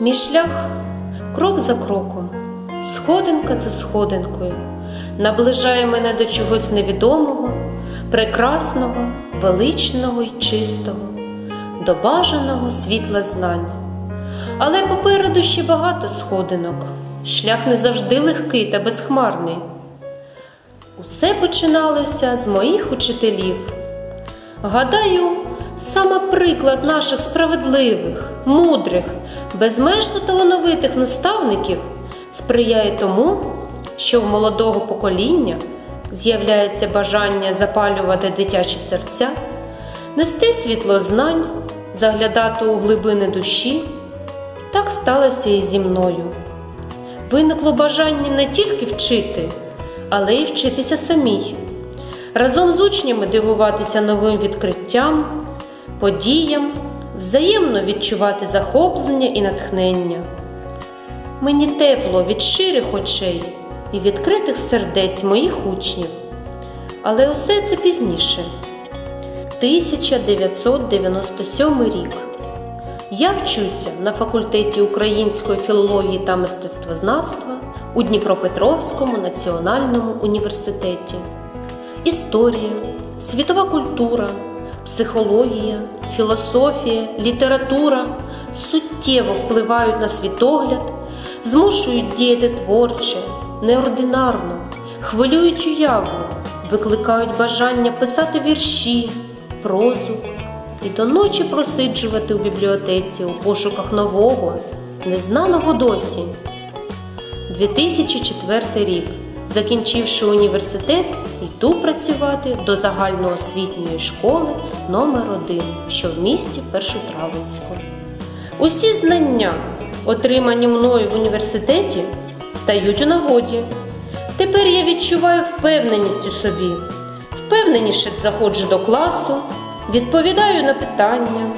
Мій шлях крок за кроком, сходинка за сходинкою, наближає мене до чогось невідомого, прекрасного, величного й чистого, до бажаного світла знань. Але попереду ще багато сходинок, шлях не завжди легкий та безхмарний. Усе починалося з моїх учителів. Гадаю, саме приклад наших справедливих, мудрих, безмежно талановитих наставників сприяє тому, що в молодого покоління з'являється бажання запалювати дитячі серця, нести світло знань, заглядати у глибини душі. Так сталося і зі мною. Виникло бажання не тільки вчити, але й вчитися самій, разом з учнями дивуватися новим відкриттям, подіям, взаємно відчувати захоплення і натхнення. Мені тепло від щирих очей і відкритих сердець моїх учнів. Але усе це пізніше. 1997 рік. Я вчуся на факультеті української філології та мистецтвознавства у Дніпропетровському національному університеті. Історія, світова культура, психологія, філософія, література суттєво впливають на світогляд, змушують діяти творче, неординарно, хвилюють уяву, викликають бажання писати вірші, прозу і до ночі просиджувати у бібліотеці у пошуках нового, незнаного досі. 2004 рік, закінчивши університет, йду працювати до загальноосвітньої школи номер 1 що в місті Першотравенську. Усі знання, отримані мною в університеті, стають у нагоді. Тепер я відчуваю впевненість у собі, впевненіше заходжу до класу, відповідаю на питання,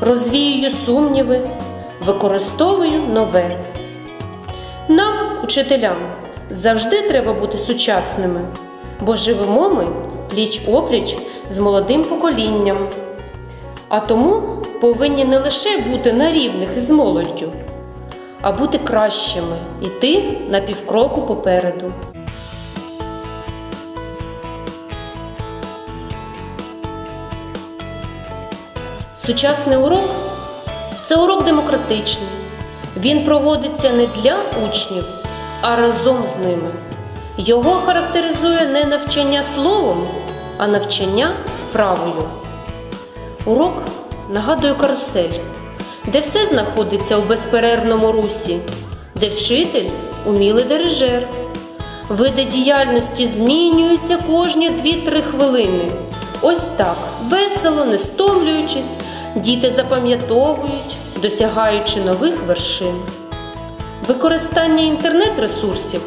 розвіюю сумніви, використовую нове. Нам, учителям, завжди треба бути сучасними, бо живемо ми пліч опліч з молодим поколінням. А тому повинні не лише бути на рівних із молоддю, а бути кращими, іти на півкроку попереду. Сучасний урок це урок демократичний. Він проводиться не для учнів, а разом з ними. Його характеризує не навчання словом, а навчання справою. Урок нагадує карусель, де все знаходиться у безперервному русі, де вчитель умілий дирижер. Види діяльності змінюються кожні 2-3 хвилини. Ось так, весело, не стомлюючись, діти запам'ятовують, досягаючи нових вершин. Використання інтернет-ресурсів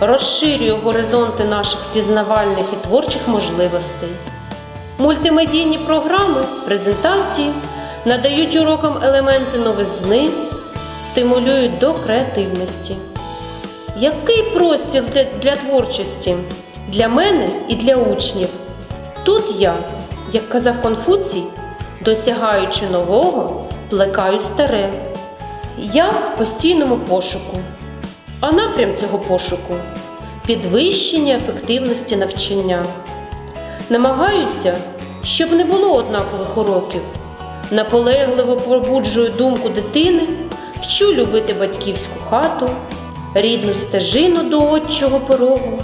розширює горизонти наших пізнавальних і творчих можливостей. Мультимедійні програми, презентації надають урокам елементи новизни, стимулюють до креативності. Який простір для, творчості для мене і для учнів? Тут я, як казав Конфуцій, досягаючи нового, плекаю старе. Я в постійному пошуку. А напрям цього пошуку підвищення ефективності навчання. Намагаюся, щоб не було однакових уроків. Наполегливо пробуджую думку дитини, вчу любити батьківську хату, рідну стежину до отчого порогу,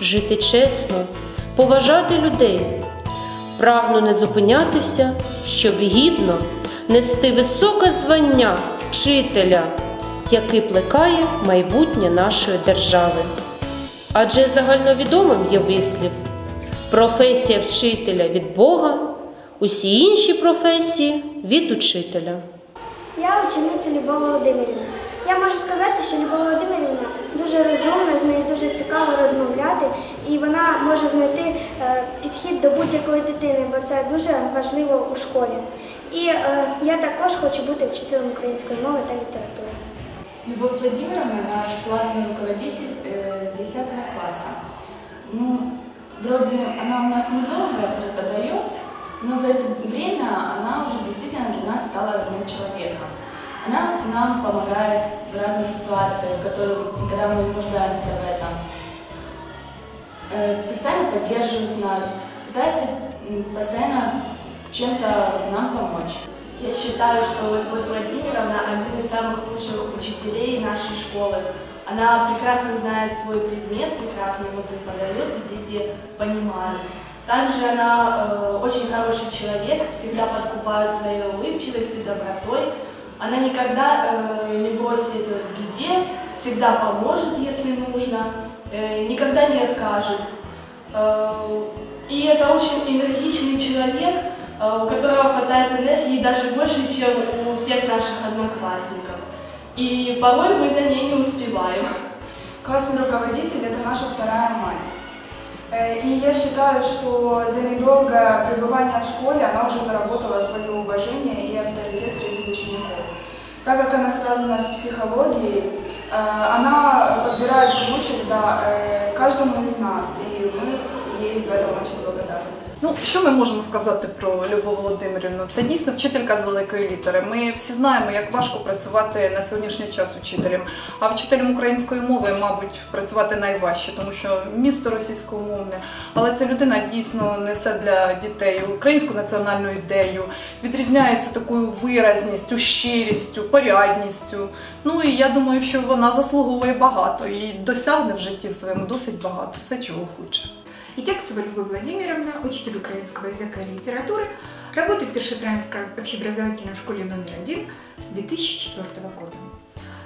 жити чесно, поважати людей. Прагну не зупинятися, щоб гідно нести високе звання вчителя, який плекає майбутнє нашої держави. Адже загальновідомим є вислів професія вчителя від Бога, усі інші професії від учителя. Я учениця Любов Володимирівна. Я можу сказати, що Любов Володимирівна дуже розумна, з нею дуже цікаво розмовляти, і вона може знайти е, підхід до будь-якої дитини, бо це дуже важливо у школі. І е, я також хочу бути вчителем української мови та літератури. Любовь Владимировна наш классный руководитель э, с 10 класса. Ну, вроде она у нас недолго преподает, но за это время она уже действительно для нас стала родным человеком. Она нам помогает В разных ситуациях, в которых, когда мы нуждаемся в этом. Э, Постоянно поддерживает нас, пытается м, постоянно чем-то нам помочь. Я считаю, что Любовь Владимировна один из самых лучших учителей нашей школы. Она прекрасно знает свой предмет, прекрасно его преподает, и дети понимают. Также она э, очень хороший человек, всегда подкупает своей улыбчивостью, добротой. Она никогда э, не бросит в беде, всегда поможет, если нужно, э, никогда не откажет. Э, И это очень энергичный человек, э, у которого хватает энергии даже больше, чем у всех наших одноклассников. И порой мы за ней не успеваем. Классный руководитель – это наша вторая мать. Э, И я считаю, что за недолгое пребывание в школе она уже заработала свое уважение и авторитет среди учеников. Так как она связана с психологией, э, она подбирает ключик да, э, каждому из нас, и мы ей в этом очень благодарны. Ну, що ми можемо сказати про Любов Володимирівну? Це дійсно вчителька з великої літери. Ми всі знаємо, як важко працювати на сьогоднішній час вчителем. А вчителем української мови, мабуть, працювати найважче, тому що місто російськомовне. Але ця людина дійсно несе для дітей українську національну ідею, відрізняється такою виразністю, щирістю, порядністю. Ну і я думаю, що вона заслуговує багато і досягне в житті своєму досить багато. Все, чого хоче. Итяксова Любовь Владимировна, учитель украинского языка и литературы, работает в Першетраинской общеобразовательной школе номер один с 2004 года.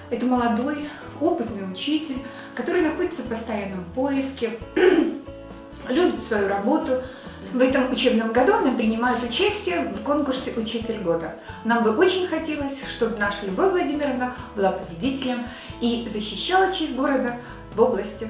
Это молодой, опытный учитель, который находится в постоянном поиске, любит свою работу. В этом учебном году она принимает участие в конкурсе «Учитель года». Нам бы очень хотелось, чтобы наша Любовь Владимировна была победителем и защищала честь города в области